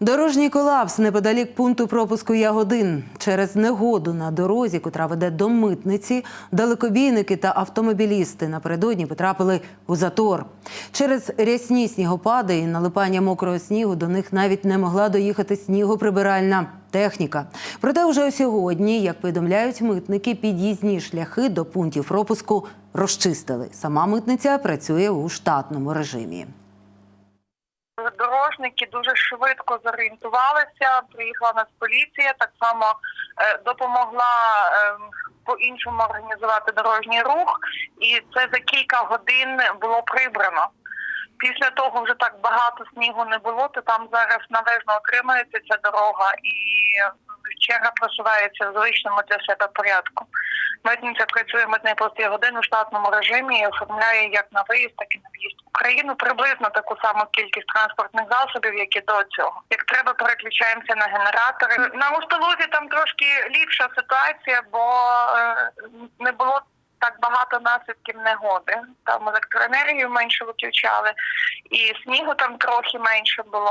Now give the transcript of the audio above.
Дорожній колапс неподалік пункту пропуску Ягодин. Через негоду на дорозі, котра веде до митниці, далекобійники та автомобілісти напередодні потрапили у затор. Через рясні снігопади і налипання мокрого снігу до них навіть не могла доїхати снігоприбиральна техніка. Проте вже сьогодні, як повідомляють митники, під'їзні шляхи до пунктів пропуску розчистили. Сама митниця працює у штатному режимі. Дорожники дуже швидко зорієнтувалися. Приїхала нас поліція, так само е, допомогла е, по-іншому організувати дорожній рух, і це за кілька годин було прибрано. Після того вже так багато снігу не було, то там зараз належно отримується ця дорога і черга просувається в звичному для себе порядку. Митниця працює митний постій годин у штатному режимі і оформляє як на виїзд, так і на в'їзд в Україну приблизно таку саму кількість транспортних засобів, як і до цього. Як треба, переключаємося на генератори. На Устолузі там трошки ліпша ситуація, бо е, не було так багато наслідків негоди. Там електроенергію менше виключали, і снігу там трохи менше було.